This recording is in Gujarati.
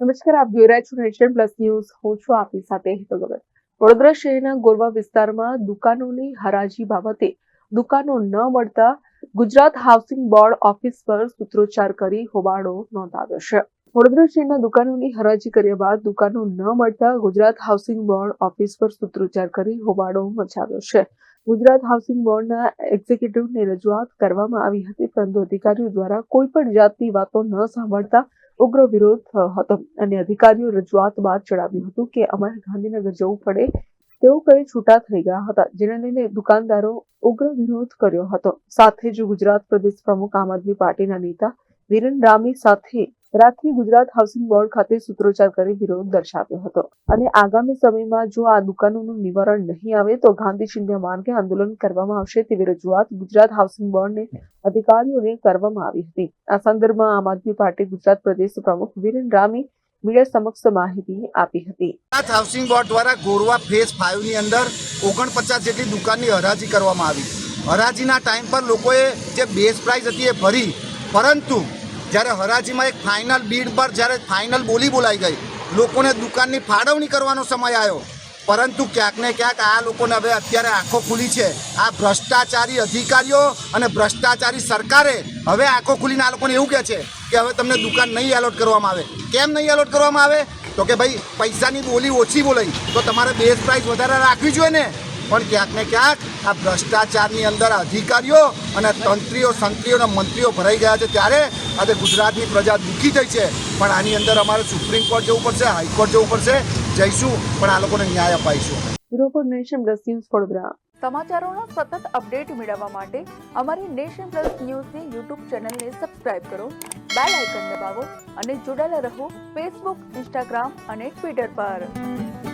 નમસ્કાર, આપ જોઈ રહ્યા છો નેશન પ્લસ ન્યૂઝ. હું છું આપની સાથે હેતલ વડોદરા શહેરના ગોરવા વિસ્તારમાં દુકાનોની હરાજી બાબતે દુકાનો ન મળતા ગુજરાત હાઉસિંગ બોર્ડ ઓફિસ પર સૂત્રોચ્ચાર કરી હોબાળો નોંધાવ્યો છે. વડોદરા શહેરના દુકાનોની હરાજી કર્યા બાદ દુકાનો ન મળતા ગુજરાત હાઉસિંગ બોર્ડ ઓફિસ પર સૂત્રોચ્ચાર કરી હોબાળો મચાવ્યો છે. ગુજરાત હાઉસિંગ બોર્ડના એક્ઝિક્યુટિવને રજૂઆત કરવામાં આવી હતી, પરંતુ અધિકારીઓ દ્વારા કોઈ પણ જાતની વાતો ન સાંભળતા ઉગ્ર વિરોધ હતો અને અધિકારીઓ રજૂઆત બાદ જણાવ્યું હતું કે અમારે ગાંધીનગર જવું પડે. તેઓ કઈ છૂટા થઈ ગયા હતા, જેને લઈને દુકાનદારો ઉગ્ર વિરોધ કર્યો હતો. સાથે જ ગુજરાત પ્રદેશ પ્રમુખ આમ આદમી પાર્ટીના નેતા વિરેન રામી સાથે રાત્રિ ગુજરાત હાઉસિંગ બોર્ડ ખાતે સૂત્રોચ્ચાર કરી વિરોધ દર્શાવ્યો હતો. અને આગામી સમયમાં જો આ દુકાનોનું નિવારણ નહીં આવે તો ગાંધી ચિંધ્યા માર્ગે આંદોલન કરવામાં આવશે તેવી રજૂઆત ગુજરાત હાઉસિંગ બોર્ડને અધિકારીઓને કરવામાં આવી હતી. આ સંદર્ભમાં આમ આદમી પાર્ટી ગુજરાત પ્રદેશ પ્રમુખ વિરેન રામી મીડિયા સમક્ષ માહિતી આપી હતી. ગુજરાત હાઉસિંગ બોર્ડ દ્વારા ગોરવા ફેઝ ફાઇવની અંદર ઓગણપચાસ જેટલી દુકાનની હરાજી કરવામાં આવી. હરાજીના ટાઈમ પર લોકોએ જે બેઝ પ્રાઇસ હતી એ ભરી, પરંતુ જ્યારે હરાજીમાં એક ફાઇનલ બીડ પર જ્યારે ફાઇનલ બોલી બોલાઈ ગઈ, લોકોને દુકાનની ફાળવણી કરવાનો સમય આવ્યો. પરંતુ ક્યાંક ને ક્યાંક આ લોકોને હવે અત્યારે આંખો ખુલી છે. આ ભ્રષ્ટાચારી અધિકારીઓ અને ભ્રષ્ટાચારી સરકારે હવે આંખો ખુલીને આ લોકોને એવું કહે છે કે હવે તમને દુકાન નહીં એલોટ કરવામાં આવે. કેમ નહીં એલોટ કરવામાં આવે? તો કે ભાઈ, પૈસાની બોલી ઓછી બોલાઈ તો તમારે બેઝ પ્રાઇસ વધારે રાખવી જોઈએ ને. પણ ક્યાંક ને ક્યાંક આ ભ્રષ્ટાચારની અંદર અધિકારીઓ અને તંત્રીઓ સંત્રીઓ અને મંત્રીઓ ભરાઈ ગયા છે. ત્યારે આજે ગુજરાતની પ્રજા દુઃખી થઈ છે. પણ આની અંદર અમારે સુપ્રીમ કોર્ટ જવું પડશે હાઈકોર્ટ જવું પડશે. જઈશું પણ આ લોકોને ન્યાય અપાઈશું. Bureau nation plus news Vadodara. સમાચારોનો સતત અપડેટ મેળવવા માટે અમારી નેશન પ્લસ ન્યૂઝની યુટ્યુબ ચેનલને સબસ્ક્રાઇબ કરો બેલ આઇકન દબાવો અને જોડાયેલા રહો ફેસબુક ઇન્સ્ટાગ્રામ અને ટ્વિટર પર.